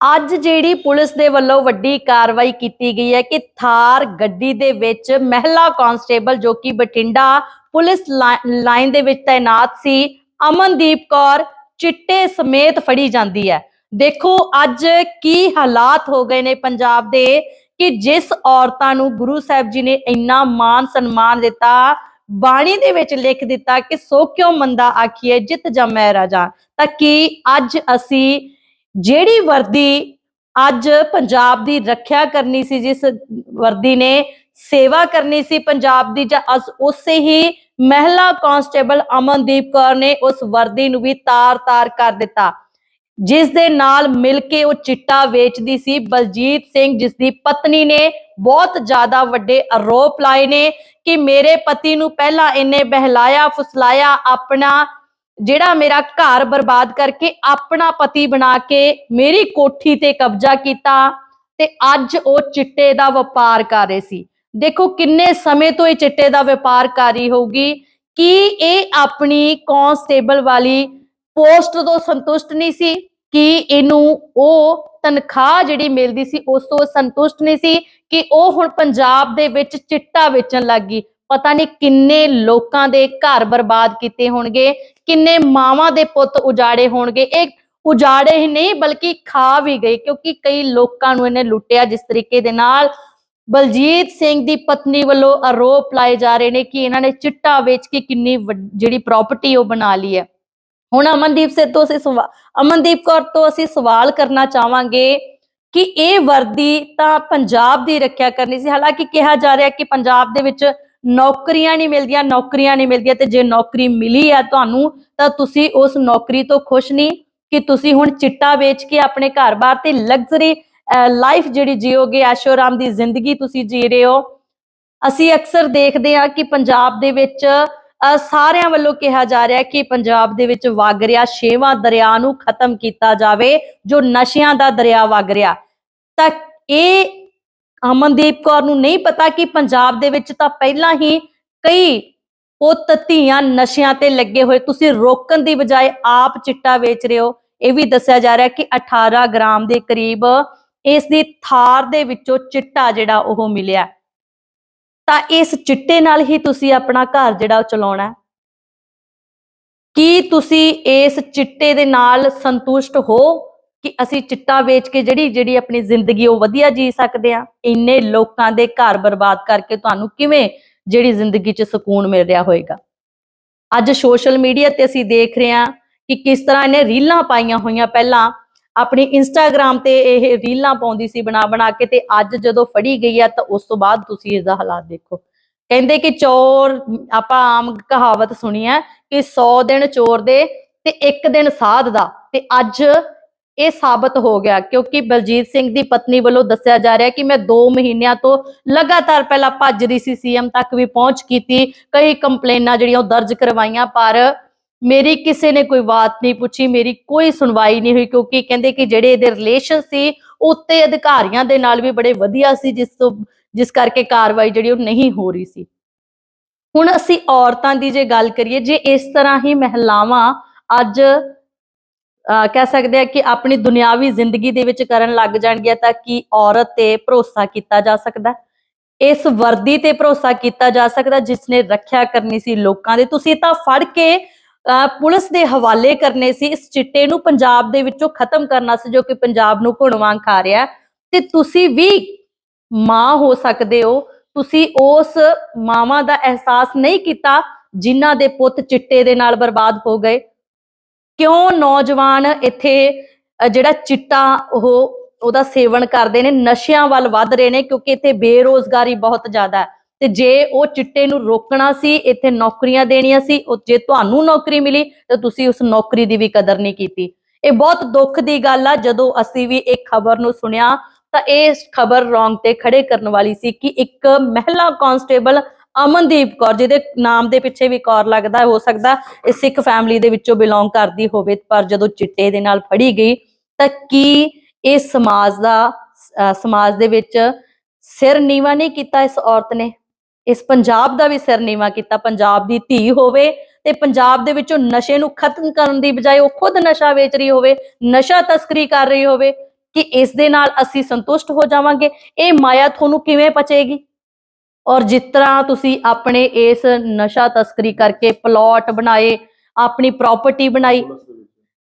ਅੱਜ ਜਿਹੜੀ ਪੁਲਿਸ ਦੇ ਵੱਲੋਂ ਵੱਡੀ ਕਾਰਵਾਈ ਕੀਤੀ ਗਈ ਹੈ ਕਿ ਥਾਰ ਗੱਡੀ ਦੇ ਵਿੱਚ ਮਹਿਲਾ ਕਾਂਸਟੇਬਲ ਜੋ ਕਿ ਬਠਿੰਡਾ ਪੁਲਿਸ ਲਾਈਨ ਦੇ ਵਿੱਚ ਤਾਇਨਾਤ ਸੀ, ਅਮਨਦੀਪ ਕੌਰ ਚਿੱਟੇ ਸਮੇਤ ਫੜੀ ਜਾਂਦੀ ਹੈ। ਦੇਖੋ ਅੱਜ ਕੀ ਹਾਲਾਤ ਹੋ ਗਏ ਨੇ ਪੰਜਾਬ ਦੇ ਕਿ ਜਿਸ ਔਰਤਾਂ ਨੂੰ ਗੁਰੂ ਸਾਹਿਬ ਜੀ ਨੇ ਇੰਨਾ ਮਾਨ ਸਨਮਾਨ ਦਿੱਤਾ, ਬਾਣੀ ਦੇ ਵਿੱਚ ਲਿਖ ਦਿੱਤਾ ਕਿ ਸੋ ਕਿਉਂ ਮੰਦਾ ਆਖੀਏ ਜਿਤ ਜਮੈ ਰਾਜਾ। ਤਾਂ ਕੀ ਅੱਜ ਅਸੀਂ ਜਿਹੜੀ ਵਰਦੀ ਅੱਜ ਪੰਜਾਬ ਦੀ ਰੱਖਿਆ ਕਰਨੀ ਸੀ, ਜਿਸ ਵਰਦੀ ਨੇ ਸੇਵਾ ਕਰਨੀ ਸੀ ਪੰਜਾਬ ਦੀ, ਜਾਂ ਉਸੇ ਹੀ ਮਹਿਲਾ ਕਾਂਸਟੇਬਲ ਅਮਨਦੀਪ ਕੌਰ ਨੇ ਉਸ ਵਰਦੀ ਨੂੰ ਵੀ ਤਾਰ-ਤਾਰ ਕਰ ਦਿੱਤਾ। ਜਿਸ ਦੇ ਨਾਲ ਮਿਲ ਕੇ ਉਹ ਚਿੱਟਾ ਵੇਚਦੀ ਸੀ। ਬਲਜੀਤ ਸਿੰਘ, ਜਿਸ ਦੀ ਪਤਨੀ ਨੇ ਬਹੁਤ ਜ਼ਿਆਦਾ ਵੱਡੇ ਆਰੋਪ ਲਾਏ ਨੇ ਕਿ ਮੇਰੇ ਪਤੀ ਨੂੰ ਪਹਿਲਾਂ ਇਹਨੇ ਬਹਿਲਾਇਆ ਫੁਸਲਾਇਆ ਆਪਣਾ ਜਿਹੜਾ ਮੇਰਾ ਘਰ ਬਰਬਾਦ ਕਰਕੇ ਆਪਣਾ ਪਤੀ ਬਣਾ ਕੇ ਮੇਰੀ ਕੋਠੀ ਤੇ ਕਬਜ਼ਾ ਕੀਤਾ ਤੇ ਅੱਜ ਉਹ ਚਿੱਟੇ ਦਾ ਵਪਾਰ ਕਰ ਰਹੇ ਸੀ। ਦੇਖੋ ਕਿੰਨੇ ਸਮੇਂ ਤੋਂ ਇਹ ਚਿੱਟੇ ਦਾ ਵਪਾਰ ਕਰ ਰਹੀ ਹੋਊਗੀ। ਕਿ ਇਹ ਆਪਣੀ ਕਾਂਸਟੇਬਲ ਵਾਲੀ ਪੋਸਟ ਤੋਂ ਸੰਤੁਸ਼ਟ ਨਹੀਂ ਸੀ? ਕਿ ਇਹਨੂੰ ਉਹ ਤਨਖਾਹ ਜਿਹੜੀ ਮਿਲਦੀ ਸੀ ਉਸ ਤੋਂ ਸੰਤੁਸ਼ਟ ਨਹੀਂ ਸੀ ਕਿ ਉਹ ਹੁਣ ਪੰਜਾਬ ਦੇ ਵਿੱਚ ਚਿੱਟਾ ਵੇਚਣ ਲੱਗੀ ਪਤਾ ਨਹੀਂ ਕਿੰਨੇ ਲੋਕਾਂ ਦੇ ਘਰ ਬਰਬਾਦ ਕੀਤੇ ਹੋਣਗੇ, ਕਿੰਨੇ ਮਾਵਾਂ ਦੇ ਪੁੱਤ ਉਜਾੜੇ ਹੋਣਗੇ। ਇਹ ਉਜਾੜੇ ਹੀ ਨਹੀਂ, ਬਲਕਿ ਖਾ ਵੀ ਗਏ, ਕਿਉਂਕਿ ਕਈ ਲੋਕਾਂ ਨੂੰ ਇਹਨੇ ਲੁੱਟਿਆ ਜਿਸ ਤਰੀਕੇ ਦੇ ਨਾਲ। ਬਲਜੀਤ ਸਿੰਘ ਦੀ ਪਤਨੀ ਵੱਲੋਂ ਆਰੋਪ ਲਾਏ ਜਾ ਰਹੇ ਨੇ ਕਿ ਇਹਨਾਂ ਨੇ ਚਿੱਟਾ ਵੇਚ ਕੇ ਕਿੰਨੀ ਵੱਡ- ਜਿਹੜੀ ਪ੍ਰਾਪਰਟੀ ਉਹ ਬਣਾ ਲਈ ਹੈ। ਹੁਣ ਅਮਨਦੀਪ ਸੇ ਤੋਂ ਅਸੀਂ ਸਵਾ- ਅਮਨਦੀਪ ਕੌਰ ਤੋਂ ਅਸੀਂ ਸਵਾਲ ਕਰਨਾ ਚਾਹਾਂਗੇ ਕਿ ਇਹ ਵਰਦੀ ਤਾਂ ਪੰਜਾਬ ਦੀ ਰੱਖਿਆ ਕਰਨੀ ਸੀ, ਹਾਲਾਂਕਿ ਕਿਹਾ ਜਾ ਰਿਹਾ ਕਿ ਪੰਜਾਬ ਦੇ ਵਿੱਚ ਨੌਕਰੀਆਂ ਨਹੀਂ ਮਿਲਦੀਆਂ ਨੌਕਰੀਆਂ ਨਹੀਂ ਮਿਲਦੀਆਂ ਤੇ ਜੇ ਨੌਕਰੀ ਮਿਲੀ ਹੈ ਤੁਹਾਨੂੰ ਤਾਂ ਤੁਸੀਂ ਉਸ ਨੌਕਰੀ ਤੋਂ ਖੁਸ਼ ਨਹੀਂ ਕਿ ਤੁਸੀਂ ਹੁਣ ਚਿੱਟਾ ਵੇਚ ਕੇ ਆਪਣੇ ਘਰ-ਬਾਰ ਤੇ ਲਗਜ਼ਰੀ ਲਾਈਫ ਜਿਹੜੀ ਜੀਓਗੇ ਐਸ਼ੋਰਾਮ ਦੀ ਜ਼ਿੰਦਗੀ ਤੁਸੀਂ ਜੀ ਰਹੇ ਹੋ। ਅਸੀਂ ਅਕਸਰ ਦੇਖਦੇ ਹਾਂ ਕਿ ਪੰਜਾਬ ਦੇ ਵਿੱਚ ਅ, ਸਾਰਿਆਂ ਵੱਲੋਂ ਕਿਹਾ ਜਾ ਰਿਹਾ ਕਿ ਪੰਜਾਬ ਦੇ ਵਿੱਚ ਵਗ ਰਿਹਾ ਛੇਵਾਂ ਦਰਿਆ ਨੂੰ ਖਤਮ ਕੀਤਾ ਜਾਵੇ ਜੋ ਨਸ਼ਿਆਂ ਦਾ ਦਰਿਆ ਵਗ ਰਿਹਾ। ਤਾਂ ਇਹ ਅਮਨਦੀਪ ਕੌਰ ਨੂੰ ਨਹੀਂ ਪਤਾ ਕਿ ਪੰਜਾਬ ਦੇ ਵਿੱਚ ਤਾਂ ਪਹਿਲਾਂ ਹੀ ਕਈ ਪੁੱਤ, ਧੀਆਂ ਨਸ਼ਿਆਂ ਤੇ ਲੱਗੇ ਹੋਏ। ਤੁਸੀਂ ਰੋਕਣ ਦੀ ਬਜਾਏ ਆਪ ਚਿੱਟਾ ਵੇਚ ਰਹੇ ਹੋ। ਇਹ ਵੀ ਦੱਸਿਆ ਜਾ ਰਿਹਾ ਕਿ 18 ਗ੍ਰਾਮ ਦੇ ਕਰੀਬ ਇਸ ਦੀ ਥਾਰ ਦੇ ਵਿੱਚੋਂ ਚਿੱਟਾ ਜਿਹੜਾ ਉਹ ਮਿਲਿਆ। ਤਾਂ ਇਸ ਚਿੱਟੇ ਨਾਲ ਹੀ ਤੁਸੀਂ ਆਪਣਾ ਘਰ ਜਿਹੜਾ ਉਹ ਚਲਾਉਣਾ ਕੀ ਤੁਸੀਂ ਇਸ ਚਿੱਟੇ ਦੇ ਨਾਲ ਸੰਤੁਸ਼ਟ ਹੋ? ਕਿ ਅਸੀਂ ਚਿੱਟਾ ਵੇਚ ਕੇ ਜਿਹੜੀ ਜਿਹੜੀ ਆਪਣੀ ਜ਼ਿੰਦਗੀ ਉਹ ਵਧੀਆ ਜੀ ਸਕਦੇ ਆ ਇੰਨੇ ਲੋਕਾਂ ਦੇ ਘਰ ਬਰਬਾਦ ਕਰਕੇ ਤੁਹਾਨੂੰ ਕਿਵੇਂ ਜਿਹੜੀ ਜ਼ਿੰਦਗੀ 'ਚ ਸਕੂਨ ਮਿਲ ਰਿਹਾ ਹੋਏਗਾ? ਅੱਜ ਸੋਸ਼ਲ ਮੀਡੀਆ ਤੇ ਅਸੀਂ ਦੇਖ ਰਹੇ ਹਾਂ ਕਿ ਕਿਸ ਤਰ੍ਹਾਂ ਇਹਨੇ ਰੀਲਾਂ ਪਾਈਆਂ ਹੋਈਆਂ। ਪਹਿਲਾਂ ਆਪਣੀ ਇੰਸਟਾਗ੍ਰam ਤੇ ਇਹ ਰੀਲਾਂ ਪਾਉਂਦੀ ਸੀ ਬਣਾ ਬਣਾ ਕੇ ਤੇ ਅੱਜ ਜਦੋਂ ਫੜੀ ਗਈ ਆ ਤਾਂ ਉਸ ਤੋਂ ਬਾਅਦ ਤੁਸੀਂ ਇਸ ਦਾ ਹਾਲਾਤ ਦੇਖੋ। ਕਹਿੰਦੇ ਕਿ ਚੋਰ, ਆਪਾਂ ਆਮ ਕਹਾਵਤ ਸੁਣੀ ਹੈ ਕਿ 100 ਦਿਨ ਚੋਰ ਦੇ ਤੇ ਇੱਕ ਦਿਨ ਸਾਧ ਦਾ। ਤੇ ਅੱਜ ਇਹ ਸਾਬਤ ਹੋ ਗਿਆ ਕਿਉਂਕਿ ਬਲਜੀਤ ਸਿੰਘ ਦੀ ਪਤਨੀ ਵੱਲੋਂ ਦੱਸਿਆ ਜਾ ਰਿਹਾ ਕਿ ਮੈਂ 2 ਮਹੀਨਿਆਂ ਤੋਂ ਲਗਾਤਾਰ ਪਹਿਲਾਂ ਭੱਜ ਰਹੀ ਸੀ, ਸੀਐਮ ਤੱਕ ਵੀ ਪਹੁੰਚ ਕੀਤੀ, ਕਈ ਕੰਪਲੇਨਾਂ ਜਿਹੜੀਆਂ ਉਹ ਦਰਜ ਕਰਵਾਈਆਂ, ਪਰ ਮੇਰੀ ਕਿਸੇ ਨੇ ਕੋਈ ਬਾਤ ਨਹੀਂ ਪੁੱਛੀ, ਮੇਰੀ ਕੋਈ ਸੁਣਵਾਈ ਨਹੀਂ ਹੋਈ ਕਿਉਂਕਿ ਕਹਿੰਦੇ ਕਿ ਜਿਹੜੇ ਇਹਦੇ ਰਿਲੇਸ਼ਨ ਸੀ ਉੱਤੇ ਅਧਿਕਾਰੀਆਂ ਦੇ ਨਾਲ ਵੀ ਬੜੇ ਵਧੀਆ ਸੀ, ਜਿਸ ਤੋਂ, ਜਿਸ ਕਰਕੇ ਕਾਰਵਾਈ ਜਿਹੜੀ ਉਹ ਨਹੀਂ ਹੋ ਰਹੀ ਸੀ। ਹੁਣ ਅਸੀਂ ਔਰਤਾਂ ਦੀ ਜੇ ਗੱਲ ਕਰੀਏ, ਜੇ ਇਸ ਤਰ੍ਹਾਂ ਹੀ ਮਹਿਲਾਵਾਂ ਅੱਜ ਕਹਿ ਸਕਦੇ ਆ ਕਿ ਆਪਣੀ ਦੁਨਿਆਵੀ ਜ਼ਿੰਦਗੀ ਦੇ ਵਿੱਚ ਕਰਨ ਲੱਗ ਜਾਣਗੀਆਂ ਤਾਂ ਕੀ ਔਰਤ ਤੇ ਭਰੋਸਾ ਕੀਤਾ ਜਾ ਸਕਦਾ? ਇਸ ਵਰਦੀ ਤੇ ਭਰੋਸਾ ਕੀਤਾ ਜਾ ਸਕਦਾ ਜਿਸ ਨੇ ਰੱਖਿਆ ਕਰਨੀ ਸੀ ਲੋਕਾਂ ਦੇ? ਤੁਸੀਂ ਤਾਂ ਫੜ ਕੇ ਅਹ ਪੁਲਿਸ ਦੇ ਹਵਾਲੇ ਕਰਨੇ ਸੀ, ਇਸ ਚਿੱਟੇ ਨੂੰ ਪੰਜਾਬ ਦੇ ਵਿੱਚੋਂ ਖਤਮ ਕਰਨਾ ਸੀ ਜੋ ਕਿ ਪੰਜਾਬ ਨੂੰ ਘੁਣ ਵਾਂਗ ਖਾ ਰਿਹਾ। ਤੇ ਤੁਸੀਂ ਵੀ ਮਾਂ ਹੋ ਸਕਦੇ ਹੋ। ਤੁਸੀਂ ਉਸ ਮਾਵਾਂ ਦਾ ਅਹਿਸਾਸ ਨਹੀਂ ਕੀਤਾ ਜਿਨ੍ਹਾਂ ਦੇ ਪੁੱਤ ਚਿੱਟੇ ਦੇ ਨਾਲ ਬਰਬਾਦ ਹੋ ਗਏ। ਕਿਉਂ ਨੌਜਵਾਨ ਇੱਥੇ ਜਿਹੜਾ ਚਿੱਟਾ ਉਹ, ਉਹਦਾ ਸੇਵਨ ਕਰਦੇ ਨੇ, ਨਸ਼ਿਆਂ ਵੱਲ ਵੱਧ ਰਹੇ ਨੇ ਕਿਉਂਕਿ ਇੱਥੇ ਬੇਰੋਜ਼ਗਾਰੀ ਬਹੁਤ ਜ਼ਿਆਦਾ ਹੈ। ਤੇ ਜੇ ਉਹ ਚਿੱਟੇ ਨੂੰ ਰੋਕਣਾ ਸੀ, ਇੱਥੇ ਨੌਕਰੀਆਂ ਦੇਣੀਆਂ ਸੀ, ਉਹ, ਜੇ ਤੁਹਾਨੂੰ ਨੌਕਰੀ ਮਿਲੀ, ਤਾਂ ਤੁਸੀਂ ਉਸ ਨੌਕਰੀ ਦੀ ਵੀ ਕਦਰ ਨਹੀਂ ਕੀਤੀ। ਇਹ ਬਹੁਤ ਦੁੱਖ ਦੀ ਗੱਲ ਆ, ਜਦੋਂ ਅਸੀਂ ਵੀ ਇਹ ਖਬਰ ਨੂੰ ਸੁਣਿਆ, ਤਾਂ ਇਹ ਖਬਰ ਰੌਂਗ ਤੇ ਖੜੇ ਕਰਨ ਵਾਲੀ ਸੀ ਕਿ ਇੱਕ ਮਹਿਲਾ ਕਾਂਸਟੇਬਲ ਅਮਨਦੀਪ ਕੌਰ, ਜਿਹਦੇ ਨਾਮ ਦੇ ਪਿੱਛੇ ਵੀ ਕੌਰ ਲੱਗਦਾ, ਹੋ ਸਕਦਾ ਇਹ ਸਿੱਖ ਫੈਮਿਲੀ ਦੇ ਵਿੱਚੋਂ ਬਿਲੋਂਗ ਕਰਦੀ ਹੋਵੇ, ਪਰ ਜਦੋਂ ਚਿੱਟੇ ਦੇ ਨਾਲ ਫੜੀ ਗਈ, ਤਾਂ ਕੀ ਇਹ ਸਮਾਜ ਦਾ, ਅਹ ਸਮਾਜ ਦੇ ਵਿੱਚ ਸਿਰ ਨੀਵਾ ਨਹੀਂ ਕੀਤਾ ਇਸ ਔਰਤ ਨੇ? ਇਸ ਪੰਜਾਬ ਦਾ ਵੀ ਸਿਰ ਨੀਵਾ ਕੀਤਾ, ਪੰਜਾਬ ਦੀ ਧੀ ਹੋਵੇ ਤੇ ਪੰਜਾਬ ਦੇ ਵਿੱਚੋਂ ਨਸ਼ੇ ਨੂੰ ਖਤਮ ਕਰਨ ਦੀ ਬਜਾਏ ਉਹ ਖੁਦ ਨਸ਼ਾ ਵੇਚ ਰਹੀ ਹੋਵੇ, ਨਸ਼ਾ ਤਸਕਰੀ ਕਰ ਰਹੀ ਹੋਵੇ, ਕਿ ਇਸ ਦੇ ਨਾਲ ਅਸੀਂ ਸੰਤੁਸ਼ਟ ਹੋ ਜਾਵਾਂਗੇ? ਇਹ ਮਾਇਆ ਤੁਹਾਨੂੰ ਕਿਵੇਂ ਪਚੇਗੀ? ਔਰ ਜਿਸ ਤਰ੍ਹਾਂ ਤੁਸੀਂ ਆਪਣੇ ਇਸ ਨਸ਼ਾ ਤਸਕਰੀ ਕਰਕੇ ਪਲਾਟ ਬਣਾਏ, ਆਪਣੀ ਪ੍ਰਾਪਰਟੀ ਬਣਾਈ,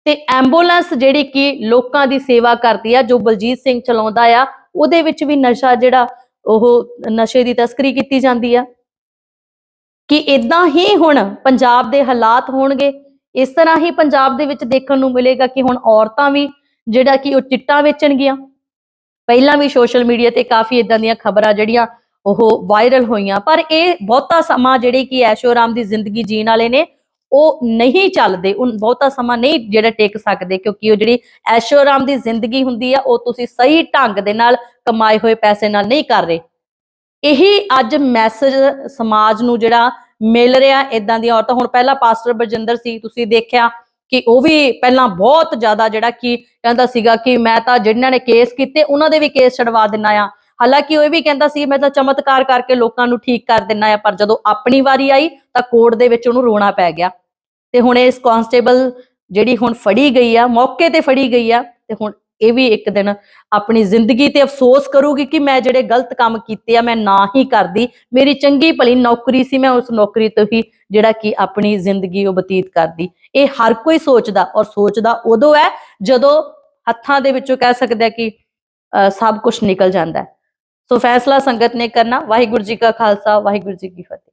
ਤੇ ਐਂਬੂਲੈਂਸ ਜਿਹੜੀ ਕਿ ਲੋਕਾਂ ਦੀ ਸੇਵਾ ਕਰਦੀ ਆ, ਜੋ ਬਲਜੀਤ ਸਿੰਘ ਚਲਾਉਂਦਾ ਆ, ਉਹਦੇ ਵਿੱਚ ਵੀ ਨਸ਼ਾ ਜਿਹੜਾ ਉਹ ਨਸ਼ੇ ਦੀ ਤਸਕਰੀ ਕੀਤੀ ਜਾਂਦੀ ਆ। ਕਿ ਇਦਾਂ ਹੀ ਹੁਣ ਪੰਜਾਬ ਦੇ ਹਾਲਾਤ ਹੋਣਗੇ, ਇਸ ਤਰ੍ਹਾਂ ਹੀ ਪੰਜਾਬ ਦੇ ਵਿੱਚ ਦੇਖਣ ਨੂੰ ਮਿਲੇਗਾ ਕਿ ਹੁਣ ਔਰਤਾਂ ਵੀ ਜਿਹੜਾ ਕਿ ਉਹ ਚਿੱਟਾ ਵੇਚਣਗੀਆਂ। ਪਹਿਲਾਂ ਵੀ ਸੋਸ਼ਲ ਮੀਡੀਆ ਤੇ ਕਾਫੀ ਇਦਾਂ ਦੀਆਂ ਖਬਰਾਂ ਜਿਹੜੀਆਂ ਉਹ ਵਾਇਰਲ ਹੋਈਆਂ। ਪਰ ਇਹ ਬਹੁਤਾ ਸਮਾਂ ਜਿਹੜੇ ਕਿ ਐਸ਼ੋਰਾਮ ਦੀ ਜ਼ਿੰਦਗੀ ਜੀਣ ਵਾਲੇ ਨੇ, ਉਹ ਨਹੀਂ ਚੱਲਦੇ। ਉਹ ਬਹੁਤਾ ਸਮਾਂ ਨਹੀਂ ਜਿਹੜਾ ਟੇਕ ਸਕਦੇ, ਕਿਉਂਕਿ ਉਹ ਜਿਹੜੀ ਐਸ਼ੋਰਾਮ ਦੀ ਜ਼ਿੰਦਗੀ ਹੁੰਦੀ ਆ, ਉਹ ਤੁਸੀਂ ਸਹੀ ਢੰਗ ਦੇ ਨਾਲ ਕਮਾਏ ਹੋਏ ਪੈਸੇ ਨਾਲ ਨਹੀਂ ਕਰ ਰਹੇ। ਇਹੀ ਅੱਜ ਮੈਸੇਜ ਸਮਾਜ ਨੂੰ ਜਿਹੜਾ ਮਿਲ ਰਿਹਾ ਇਦਾਂ ਦੀਆਂ ਔਰਤਾਂ। ਹੁਣ ਪਹਿਲਾਂ ਪਾਸਟਰ ਬਰਜਿੰਦਰ ਸੀ, ਤੁਸੀਂ ਦੇਖਿਆ ਕਿ ਉਹ ਵੀ ਪਹਿਲਾਂ ਬਹੁਤ ਜ਼ਿਆਦਾ ਜਿਹੜਾ ਕਿ ਕਹਿੰਦਾ ਸੀਗਾ ਕਿ ਮੈਂ ਤਾਂ ਜਿਨ੍ਹਾਂ ਨੇ ਕੇਸ ਕੀਤੇ, ਉਹਨਾਂ ਦੇ ਵੀ ਕੇਸ ਛਡਵਾ ਦਿੰਨਾ ਆ। ਹਾਲਾਂਕਿ ਉਹ ਇਹ ਵੀ ਕਹਿੰਦਾ ਸੀ ਮੈਂ ਤਾਂ ਚਮਤਕਾਰ ਕਰਕੇ ਲੋਕਾਂ ਨੂੰ ਠੀਕ ਕਰ ਦਿੰਨਾ ਆ ਪਰ ਜਦੋਂ ਆਪਣੀ ਵਾਰੀ ਆਈ ਤਾਂ ਕੋਰਟ ਦੇ ਵਿੱਚ ਉਹਨੂੰ ਰੋਣਾ ਪੈ ਗਿਆ। ਤੇ ਹੁਣ ਇਸ ਕਾਂਸਟੇਬਲ ਜਿਹੜੀ ਹੁਣ ਫੜੀ ਗਈ ਆ ਮੌਕੇ ਤੇ ਫੜੀ ਗਈ ਆ ਤੇ ਹੁਣ ਇਹ ਵੀ ਇੱਕ ਦਿਨ ਆਪਣੀ ਜ਼ਿੰਦਗੀ ਤੇ ਅਫਸੋਸ ਕਰੂਗੀ ਕਿ ਮੈਂ ਜਿਹੜੇ ਗਲਤ ਕੰਮ ਕੀਤੇ ਆ ਮੈਂ ਨਾ ਹੀ ਕਰਦੀ। ਮੇਰੀ ਚੰਗੀ ਭਲੀ ਨੌਕਰੀ ਸੀ ਮੈਂ ਉਸ ਨੌਕਰੀ ਤੋਂ ਹੀ ਜਿਹੜਾ ਕਿ ਆਪਣੀ ਜ਼ਿੰਦਗੀ ਉਹ ਬਤੀਤ ਕਰਦੀ। ਇਹ ਹਰ ਕੋਈ ਸੋਚਦਾ ਔਰ ਸੋਚਦਾ ਉਦੋਂ ਹੈ ਜਦੋਂ ਹੱਥਾਂ ਦੇ ਵਿੱਚੋਂ ਕਹਿ ਸਕਦੇ ਆ ਕਿ ਅਹ, ਸਭ ਕੁਝ ਨਿਕਲ ਜਾਂਦਾ ਸੋ ਫੈਸਲਾ ਸੰਗਤ ਨੇ ਕਰਨਾ। ਵਾਹਿਗੁਰੂ ਜੀ ਕਾ ਖਾਲਸਾ ਵਾਹਿਗੁਰੂ ਜੀ ਕੀ ਫਤਿਹ।